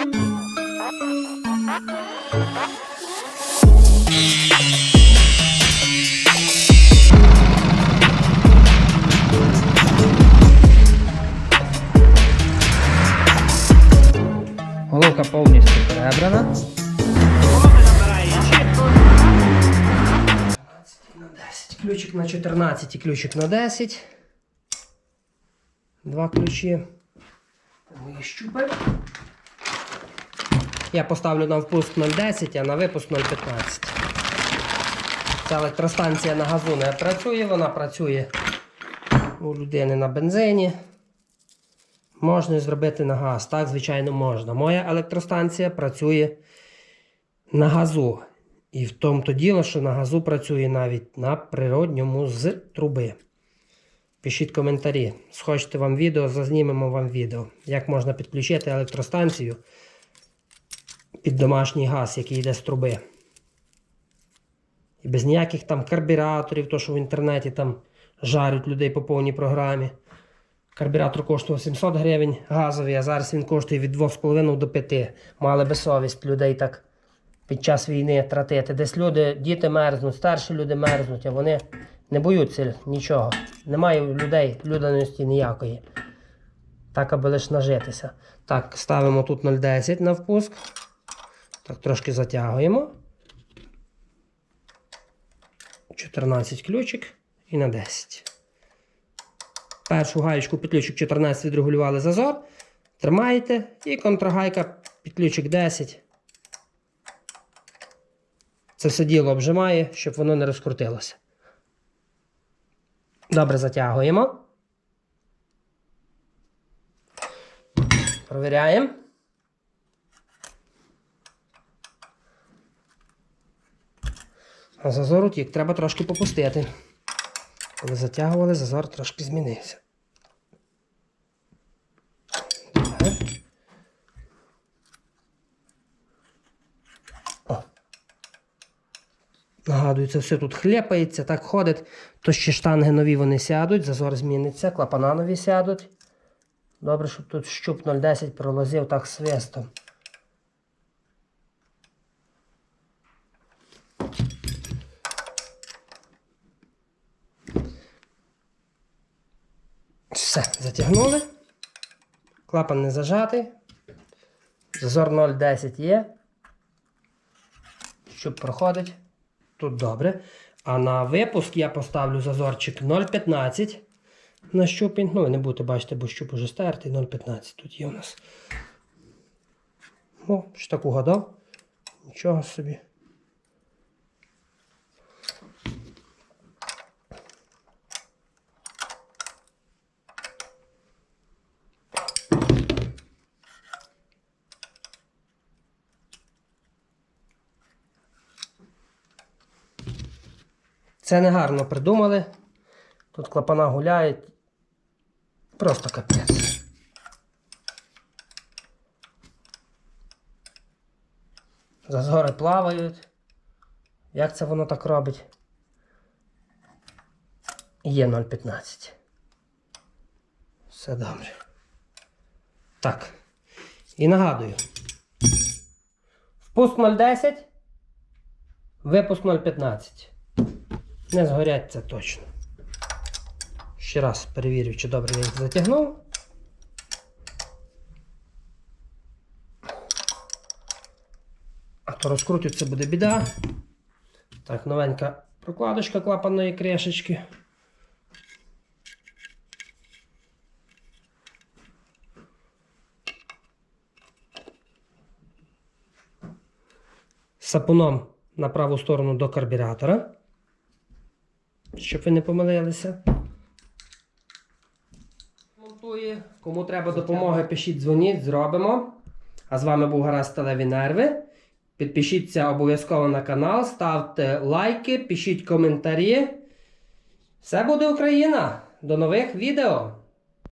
Головка повністю перебрана. На 10. Ключик на 14 і ключик на 10. Два ключі. Мої щупи. Я поставлю на впуск 0,10, а на випуск 0,15. Ця електростанція на газу не працює, вона працює у людини на бензині. Можна зробити на газ. Так, звичайно, можна. Моя електростанція працює на газу. І в тому то діло, що на газу працює навіть на природньому з труби. Пишіть коментарі. Схочете вам відео, зазнімемо вам відео. Як можна підключити електростанцію під домашній газ, який йде з труби. І без ніяких там карбюраторів, то що в інтернеті там жарять людей по повній програмі. Карбюратор коштував 700 гривень газовий, а зараз він коштує від 2,5 до 5. Мали би совість людей так під час війни тратити. Десь люди, діти мерзнуть, старші люди мерзнуть, а вони не боються нічого. Немає людей людяності ніякої. Так, аби лише нажитися. Так, ставимо тут 0,10 на впуск. Так, трошки затягуємо. 14 ключик і на 10. Першу гаєчку під ключик 14 відрегулювали зазор. Тримаєте і контрагайка під ключик 10. Це все діло обжимає, щоб воно не розкрутилося. Добре затягуємо. Провіряємо. А зазор утік, треба трошки попустити. Коли затягували, зазор трошки змінився. Так. Все тут хлєпається, так ходить. То ще штанги нові вони сядуть, зазор зміниться, клапана нові сядуть. Добре, щоб тут щуп 0,10 пролазив так свистом. Все, затягнули. Клапан не зажатий. Зазор 0,10 є. Щоб проходить. Тут добре. А на випуск я поставлю зазорчик 0,15 на щупінь. Ну, ви не будете бачити, бо щуп уже стертий. 0,15 тут є у нас. О, ж так угадав. Нічого собі. Це не гарно придумали. Тут клапана гуляють. Просто капець. Зазори плавають. Як це воно так робить? Є 0,15. Все добре. Так. І нагадую. Впуск 0,10. Випуск 0,15. Не згорять це точно. Ще раз перевірю, чи добре я їх затягнув. А то розкрутю, це буде біда. Так, новенька прокладочка клапанної кришечки. Сапуном на праву сторону до карбюратора щоб ви не помилилися. Монтує. Кому треба допомоги, пишіть, дзвоніть, зробимо. А з вами був Гаразд Сталеві Нерви. Підпишіться обов'язково на канал, ставте лайки, пишіть коментарі. Все буде Україна! До нових відео!